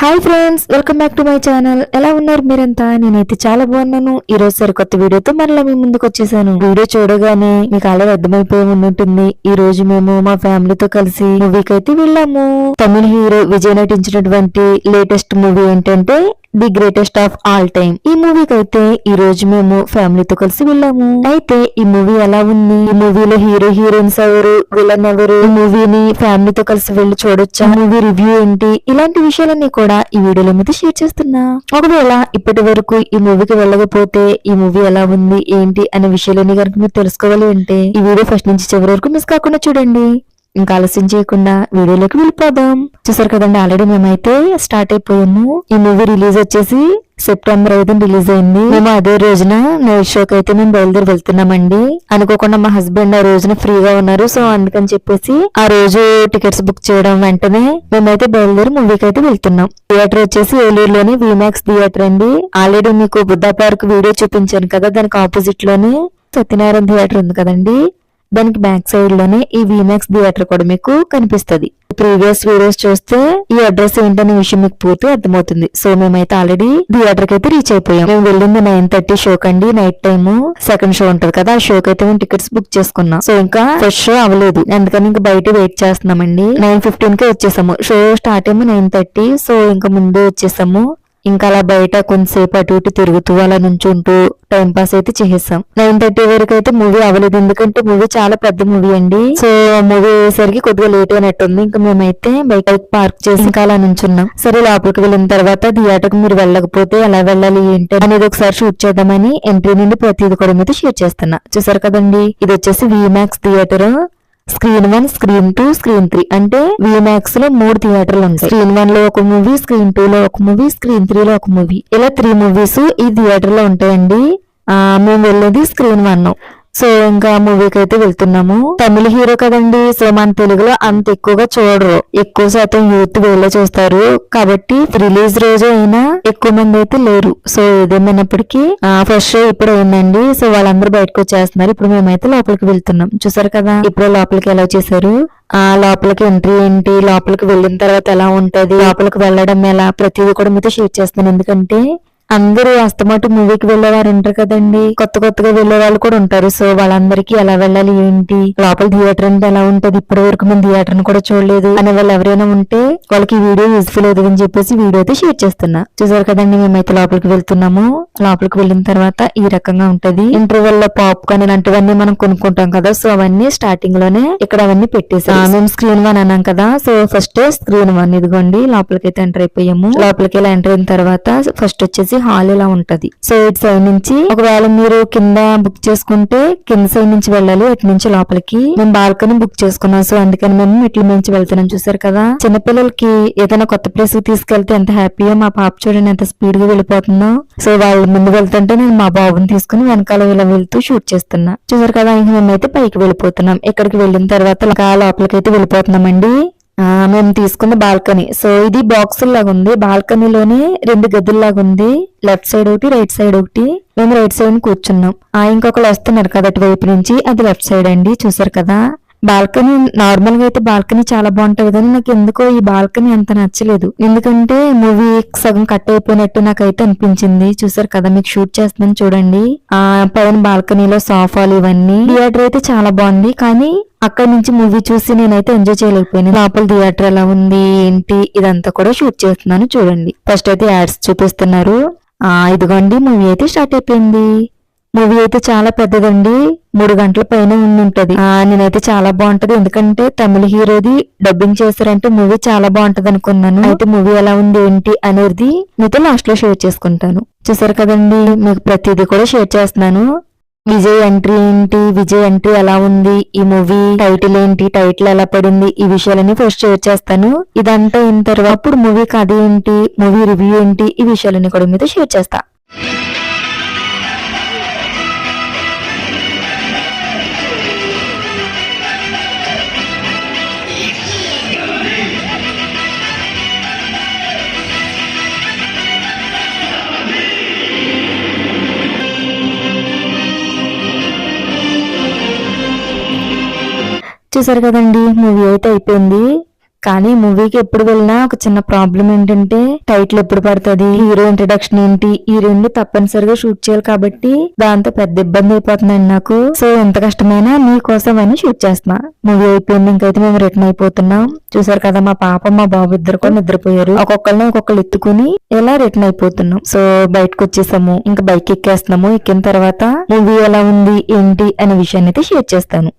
Hi friends welcome back to my channel ఎలా ఉన్నారు మీరంతా? నేనైతే చాలా బాగున్నాను. ఈ రోజు సరికొత్త వీడియోతో మరలా మీ ముందుకు వచ్చేసాను. వీడియో చూడగానే మీకు ఆల్రెడీ అర్థమైపోయి ఉంటుంది ఈ రోజు మేము మా ఫ్యామిలీతో కలిసి మూవీకి అయితే వెళ్ళాము. తమిళ హీరో విజయ్ నటించినటువంటి లేటెస్ట్ మూవీ ఏంటంటే the greatest of all time. ఈ మూవీకి అయితే ఈ రోజు మేము ఫ్యామిలీతో కలిసి వెళ్ళాము. అయితే ఈ మూవీ ఎలా ఉంది? ఈ మూవీలో హీరో హీరోయిన్స్ ఎవరు? విలన్ ఎవరు? ఈ మూవీని ఫ్యామిలీతో కలిసి వెళ్ళి చూడొచ్చా? మూవీ రివ్యూ ఏంటి? ఇలాంటి విషయాలన్నీ కూడా ఈ వీడియోలో మీద షేర్ చేస్తున్నా. ఒకవేళ ఇప్పటి వరకు ఈ మూవీకి వెళ్ళకపోతే ఈ మూవీ ఎలా ఉంది ఏంటి అనే విషయాలన్నీ కనుక మీరు తెలుసుకోవాలి అంటే ఈ వీడియో ఫస్ట్ నుంచి చివరి వరకు మిస్ కాకుండా చూడండి. ఇంకా ఆలస్యం చేయకుండా వీడియోలోకి వెళ్ళిపోదాం. చూసారు కదండి ఆల్రెడీ మేమైతే స్టార్ట్ అయిపోయాము. ఈ మూవీ రిలీజ్ వచ్చేసి సెప్టెంబర్ ఐదు రిలీజ్ అయింది. మేము అదే రోజున నైట్ షోకి అయితే మేము బయలుదేరి వెళ్తున్నామండి. అనుకోకుండా మా హస్బెండ్ ఆ రోజున ఫ్రీగా ఉన్నారు. సో అందుకని చెప్పేసి ఆ రోజు టికెట్స్ బుక్ చేయడం వెంటనే మేమైతే బయలుదేరి మూవీకి అయితే వెళ్తున్నాం. థియేటర్ వచ్చేసి ఏలూరులోని విమాక్స్ థియేటర్ అండి. ఆల్రెడీ మీకు బుద్ధా పార్క్ వీడియో చూపించాను కదా దానికి ఆపోజిట్లోని సత్యనారాయణ థియేటర్ ఉంది కదండి. దానికి బ్యాక్ సైడ్లోనే ఈ విమాక్స్ థియేటర్ కూడా మీకు కనిపిస్తుంది. ప్రీవియస్ వీడియోస్ చూస్తే ఈ అడ్రస్ ఏంటనే విషయం మీకు పూర్తి అర్థమవుతుంది. సో మేమైతే ఆల్రెడీ థియేటర్కి అయితే రీచ్ అయిపోయాం. మేము వెళ్ళింది నైన్ థర్టీ షో కండి నైట్ టైమ్ సెకండ్ షో ఉంటది కదా ఆ షోకి అయితే మేము టికెట్స్ బుక్ చేసుకున్నాం. సో ఇంకా ఫస్ట్ షో అవ్వలేదు. అందుకని ఇంకా బయట వెయిట్ చేస్తున్నామండి. నైన్ ఫిఫ్టీన్కి వచ్చేసాము. షో స్టార్ట్ ఏమో నైన్ థర్టీ. సో ఇంకా ముందు వచ్చేసాము. ఇంకా అలా బయట కొంతసేపు అటు ఇటు తిరుగుతూ అలా నుంచుంటూ టైం పాస్ అయితే చేసేసాం. నైన్ థర్టీ వరకు అయితే మూవీ అవ్వలేదు ఎందుకంటే మూవీ చాలా పెద్ద మూవీ అండి. సో మూవీ అయ్యేసరికి కొద్దిగా లేట్ అయినట్టుంది. ఇంకా మేమైతే బయట పార్క్ చేసి ఇంకా అలా నుంచున్నాం. సరే లోపలికి వెళ్ళిన తర్వాత థియేటర్ మీరు వెళ్ళకపోతే ఎలా వెళ్ళాలి ఏంటి అనేది ఒకసారి షూట్ చేద్దామని ఎంట్రీ నుండి ప్రతిది కూడా మీద షేర్ చేస్తున్నా. చూసారు కదండి? ఇది వచ్చేసి Vmax theatre screen one screen two screen three అంటే విమాక్స్లో మూడు థియేటర్లు ఉంటాయి. స్క్రీన్ వన్లో ఒక మూవీ స్క్రీన్ టూ లో ఒక మూవీ స్క్రీన్ త్రీ లో ఒక మూవీ ఇలా త్రీ మూవీస్ ఈ థియేటర్లో ఉంటాయండి. మేము వెళ్ళేది స్క్రీన్ వన్ సో ఇంకా మూవీకి అయితే వెళ్తున్నాము. తమిళ హీరో కదండి సో మన తెలుగులో అంత ఎక్కువగా చూడరు. ఎక్కువ శాతం యూత్ వేళ చూస్తారు. కాబట్టి రిలీజ్ రోజు అయినా ఎక్కువ మంది అయితే లేరు. సో ఏదేమైనప్పటికీ ఫస్ట్ షో ఇప్పుడు అయిందండి. సో వాళ్ళందరూ బయటకు వచ్చేస్తున్నారు. ఇప్పుడు మేమైతే లోపలికి వెళ్తున్నాం. చూసారు కదా ఇప్పుడే లోపలికి ఎలా చేశారు ఆ లోపలికి ఎంట్రీ ఏంటి? లోపలికి వెళ్ళిన తర్వాత ఎలా ఉంటది? లోపలికి వెళ్ళడం ఎలా? ప్రతిదీ కూడా మీతో షేర్ చేస్తాను. ఎందుకంటే అందరూ అస్తమాటు మూవీకి వెళ్ళేవారు ఉంటారు కదండి. కొత్త కొత్తగా వెళ్ళే వాళ్ళు కూడా ఉంటారు. సో వాళ్ళందరికీ ఎలా వెళ్ళాలి ఏంటి? లోపల థియేటర్ అంటే ఎలా ఉంటది? ఇప్పటి వరకు మేము థియేటర్ కూడా చూడలేదు. అనే వాళ్ళు ఎవరైనా ఉంటే వాళ్ళకి ఈ వీడియో యూస్ఫుల్ అవుతుంది అని చెప్పేసి వీడియో అయితే షేర్ చేస్తున్నా. చూసారు కదండి మేమైతే లోపలికి వెళ్తున్నాము. లోపలికి వెళ్ళిన తర్వాత ఈ రకంగా ఉంటది. ఇంటర్వెల్లో పాప్కార్న్ ఇలాంటివన్నీ మనం కొనుక్కుంటాం కదా. సో అవన్నీ స్టార్టింగ్లోనే ఇక్కడ అవన్నీ పెట్టేసాం మేము స్క్రీన్ వన్ అన్నాం కదా. సో ఫస్ట్ స్క్రీన్ వన్ ఇదిగోండి. లోపలికి అయితే ఎంటర్ అయిపోయాము. లోపలికి ఇలా ఎంటర్ అయిన తర్వాత ఫస్ట్ వచ్చేసి హాల్ ఇలా ఉంటది. సో ఇటు సైడ్ నుంచి ఒకవేళ మీరు కింద బుక్ చేసుకుంటే కింద సైడ్ నుంచి వెళ్ళాలి ఇటు నుంచి లోపలికి. మేము బాల్కనీ బుక్ చేసుకున్నాం. సో అందుకని మేము ఇట్ల నుంచి వెళ్తున్నాం. చూసారు కదా? చిన్నపిల్లలకి ఏదైనా కొత్త ప్లేస్కి తీసుకెళ్తే ఎంత హ్యాపీగా మా పాప చూడండి ఎంత స్పీడ్గా వెళ్ళిపోతుందో. సో వాళ్ళు ముందు వెళ్తుంటే నేను మా బాబుని తీసుకుని వెనకాల ఇలా వెళ్తూ షూట్ చేస్తున్నా. చూసారు కదా? ఇంక మేమైతే పైకి వెళ్ళిపోతున్నాం. ఇక్కడికి వెళ్ళిన తర్వాత ఇంకా లోపలికి అయితే వెళ్ళిపోతున్నామండి. మేము తీసుకున్న బాల్కనీ. సో ఇది బాక్స్ లాగా ఉంది. బాల్కనీలోనే రెండు గదుల్లాగా ఉంది. లెఫ్ట్ సైడ్ ఒకటి రైట్ సైడ్ ఒకటి. మేము రైట్ సైడ్ కూర్చున్నాం. ఆ ఇంకొకరు వస్తున్నారు కదా అటువైపు నుంచి. అది లెఫ్ట్ సైడ్ అండి. చూసారు కదా? బాల్కనీ నార్మల్గా అయితే బాల్కనీ చాలా బాగుంటది కానీ నాకు ఎందుకో ఈ బాల్కనీ అంత నచ్చలేదు. ఎందుకంటే మూవీ సగం కట్ అయిపోయినట్టు నాకైతే అనిపించింది. చూసారు కదా? మీకు షూట్ చేస్తున్నాను చూడండి. ఆ పైన బాల్కనీలో సోఫాలు ఇవన్నీ. థియేటర్ అయితే చాలా బాగుంది. కానీ అక్కడి నుంచి మూవీ చూసి నేనైతే ఎంజాయ్ చేయలేకపోయాను. లోపల థియేటర్ ఎలా ఉంది ఏంటి ఇదంతా కూడా షూట్ చేస్తున్నాను చూడండి. ఫస్ట్ అయితే యాడ్స్ చూపిస్తున్నారు. ఆ ఇదిగోండి మూవీ అయితే స్టార్ట్ అయిపోయింది. మూవీ అయితే చాలా పెద్దదండి. మూడు గంటల పైన ఉంటది ఆ నేనైతే చాలా బాగుంటది. ఎందుకంటే తమిళ హీరోది డబ్బింగ్ చేశారంటే మూవీ చాలా బాగుంటది అనుకున్నాను. అయితే మూవీ ఎలా ఉంది ఏంటి అనేది మీతో లాస్ట్లో షేర్ చేసుకుంటాను. చూసారు కదండి మీకు ప్రతిదీ కూడా షేర్ చేస్తున్నాను. విజయ్ ఎంట్రీ ఏంటి? విజయ్ ఎంట్రీ ఎలా ఉంది? ఈ మూవీ టైటిల్ ఏంటి? టైటిల్ ఎలా పడింది? ఈ విషయాలన్నీ ఫస్ట్ షేర్ చేస్తాను. ఇదంతా అయిన తర్వాత అప్పుడు మూవీ కథ ఏంటి? మూవీ రివ్యూ ఏంటి? ఈ విషయాలన్నీ కూడా మీతో షేర్ చేస్తాను చూసారు కదండి మూవీ అయితే అయిపోయింది. కానీ మూవీకి ఎప్పుడు వెళ్ళినా ఒక చిన్న ప్రాబ్లం ఏంటంటే టైటిల్ ఎప్పుడు పడుతుంది హీరో ఇంట్రడక్షన్ ఏంటి ఈ రెండు తప్పనిసరిగా షూట్ చేయాలి కాబట్టి దాంతో పెద్ద ఇబ్బంది అయిపోతుందండి నాకు. సో ఎంత కష్టమైనా మీకోసం అని షూట్ చేస్తున్నా. మూవీ అయిపోయింది ఇంకైతే మేము రిటర్న్ అయిపోతున్నాం. చూసారు కదా మా పాప మా బాబు ఇద్దరు కూడా నిద్రపోయారు. ఒక్కొక్కరిని ఒక్కొక్కరు ఎత్తుకుని ఇలా రిటర్న్ అయిపోతున్నాం. సో బయటకు వచ్చేసాము ఇంకా బైక్ ఎక్కేస్తున్నాము. ఎక్కిన తర్వాత మూవీ ఎలా ఉంది ఏంటి అనే విషయాన్ని అయితే షేర్ చేస్తాను.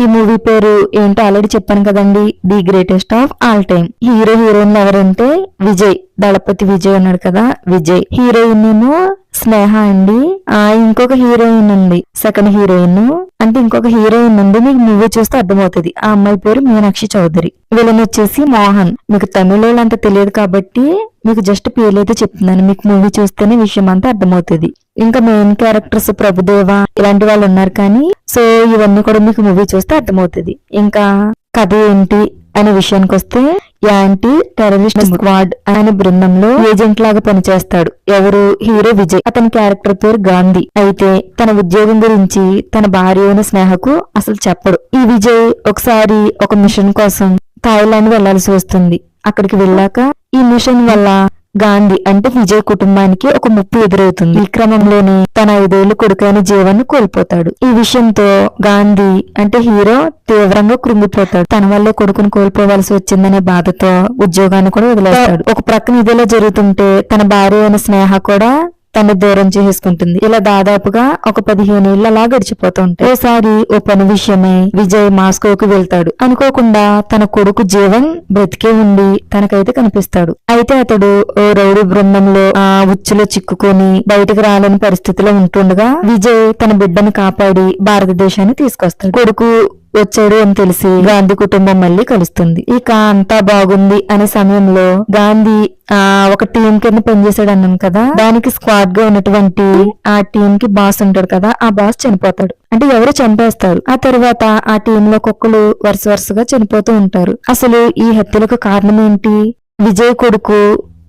ఈ మూవీ పేరు ఏంటో ఆల్రెడీ చెప్పాను కదండి the greatest of all time hero heroine ఎవరంటే విజయ్. దళపతి విజయ్ ఉన్నాడు కదా? విజయ్. హీరోయిన్ ఏమో స్నేహ అండి. ఆ ఇంకొక హీరోయిన్ ఉంది. Second heroine. అంటే ఇంకొక హీరోయిన్ ఉంది. మీకు మూవీ చూస్తే అర్థమవుతుంది. ఆ అమ్మాయి పేరు మీనాక్షి చౌదరి. విలన్ వచ్చేసి మోహన్. మీకు తమిళ అంత తెలియదు కాబట్టి మీకు జస్ట్ పేర్లైతే అయితే చెప్తున్నాను. మీకు మూవీ చూస్తేనే విషయం అంతా అర్థమవుతుంది. ఇంకా మెయిన్ క్యారెక్టర్స్ ప్రభుదేవ ఇలాంటి వాళ్ళు ఉన్నారు కానీ సో ఇవన్నీ కూడా మీకు మూవీ చూస్తే అర్థమవుతుంది. ఇంకా కథ ఏంటి? అనే విషయానికి వస్తే యాంటీ టెర్రరిస్ట్ స్క్వాడ్ అనే బృందంలో ఏజెంట్ లాగా పనిచేస్తాడు. ఎవరు? హీరో విజయ్. అతని క్యారెక్టర్ పేరు గాంధీ. అయితే తన ఉద్యోగం గురించి తన భార్య అయిన స్నేహకు అసలు చెప్పడు. ఈ విజయ్ ఒకసారి ఒక మిషన్ కోసం థాయిలాండ్ వెళ్ళాల్సి వస్తుంది. అక్కడికి వెళ్ళాక ఈ మిషన్ వల్ల గాంధీ అంటే విజయ్ కుటుంబానికి ఒక ముప్పు ఎదురవుతుంది. ఈ క్రమంలోనే తన ఐదేళ్ళ కొడుకైన జీవన్ కోల్పోతాడు. ఈ విషయంతో గాంధీ అంటే హీరో తీవ్రంగా కృంగిపోతాడు. తన వల్లే కొడుకును కోల్పోవలసి వచ్చిందనే బాధతో ఉద్యోగాన్ని కూడా వదిలేస్తాడు. ఒక ప్రక్కన ఇదిలా జరుగుతుంటే తన భార్య అయిన స్నేహ కూడా తను దూరం చేసుకుంటుంది ఇలా దాదాపుగా ఒక పదిహేను ఏళ్ళు అలా గడిచిపోతూ ఉంటాయి. ఓసారి ఓ పని విషయమై విజయ్ మాస్కోకు వెళ్తాడు. అనుకోకుండా తన కొడుకు జీవన్ బ్రతికే ఉండి తనకైతే కనిపిస్తాడు. అయితే అతడు ఓ రౌడీ బృందంలో ఆ ఉచ్చులో చిక్కుకొని బయటకు రాలేని పరిస్థితిలో ఉంటుండగా విజయ్ తన బిడ్డను కాపాడి భారతదేశాన్ని తీసుకొస్తాడు. కొడుకు వచ్చాడు అని తెలిసి గాంధీ కుటుంబం మళ్ళీ కలుస్తుంది. ఇక అంతా బాగుంది అనే సమయంలో గాంధీ ఆ ఒక టీం కింద పనిచేసాడు అన్నాను కదా? దానికి స్క్వాడ్గా ఉన్నటువంటి ఆ టీం కి బాస్ ఉంటాడు కదా? ఆ బాస్ చనిపోతాడు. అంటే ఎవరు చంపేస్తారు? ఆ తర్వాత ఆ టీం లో కుక్కలు వరుస వరుసగా చనిపోతూ ఉంటారు. అసలు ఈ హత్యలకు కారణం ఏంటి విజయ్ కొడుకు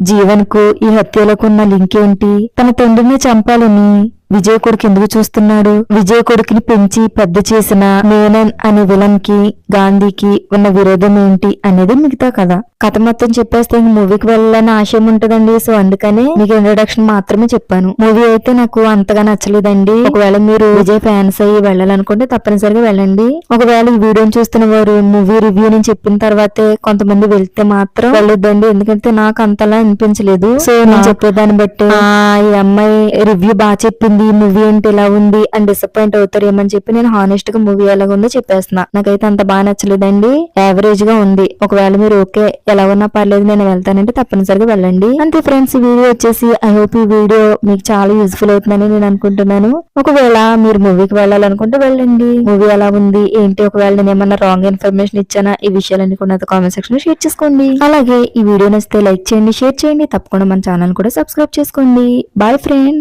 జీవన్కు ఈ హత్యలకు ఉన్న లింక్ ఏంటి? తన తండ్రిని చంపాలని విజయ్ కొడుకు ఎందుకు చూస్తున్నాడు? విజయ్ కొడుకుని పెంచి పెద్ద చేసిన మేనన్ అనే విలన్కి గాంధీకి ఉన్న విరోధం ఏంటి అనేది మిగతా కథ. కథ మొత్తం చెప్పేస్తే మూవీకి వెళ్ళాలని ఆశయం ఉంటదండి. సో అందుకనే మీకు ఇంట్రొడక్షన్ మాత్రమే చెప్పాను. మూవీ అయితే నాకు అంతగా నచ్చలేదండి. ఒకవేళ మీరు విజయ్ ఫ్యాన్స్ అయ్యి వెళ్ళాలనుకుంటే తప్పనిసరిగా వెళ్ళండి. ఒకవేళ ఈ వీడియోని చూస్తున్న వారు మూవీ రివ్యూ నేను చెప్పిన తర్వాతే కొంతమంది వెళ్తే మాత్రం వెళ్ళొద్దండి. ఎందుకంటే నాకు అంతలా అనిపించలేదు. సో నేను చెప్పేదాన్ని బట్టి ఆ, ఈ అమ్మాయి రివ్యూ బాగా చెప్పింది. మూవీ ఏంటి ఇలా ఉంది అని డిసప్పాయింట్ అవుతారేమని చెప్పి నేను హానెస్ట్గా మూవీ ఎలాగ ఉందో చెప్పేస్తున్నా. నాకైతే అంత బాగా నచ్చలేదండి. యావరేజ్గా ఉంది. ఒకవేళ మీరు ఓకే ఎలా ఉన్నా పర్లేదు నేను వెళ్తానంటే తప్పనిసరిగా వెళ్ళండి. అంతే ఫ్రెండ్స్ ఈ వీడియో వచ్చేసి ఐ హోప్ ఈ వీడియో మీకు చాలా యూస్ఫుల్ అవుతుందని నేను అనుకుంటున్నాను. ఒకవేళ మీరు మూవీకి వెళ్ళాలనుకుంటే వెళ్ళండి. మూవీ ఎలా ఉంది ఏంటి ఒకవేళ నేను ఏమన్నా రాంగ్ ఇన్ఫర్మేషన్ ఇచ్చానా ఈ విషయాలన్నీ కూడా కామెంట్ సెక్షన్లో షేర్ చేసుకోండి. అలాగే ఈ వీడియో నచ్చితే లైక్ చేయండి షేర్ చేయండి. తప్పకుండా మన ఛానల్ కూడా సబ్స్క్రైబ్ చేసుకోండి. Bye friends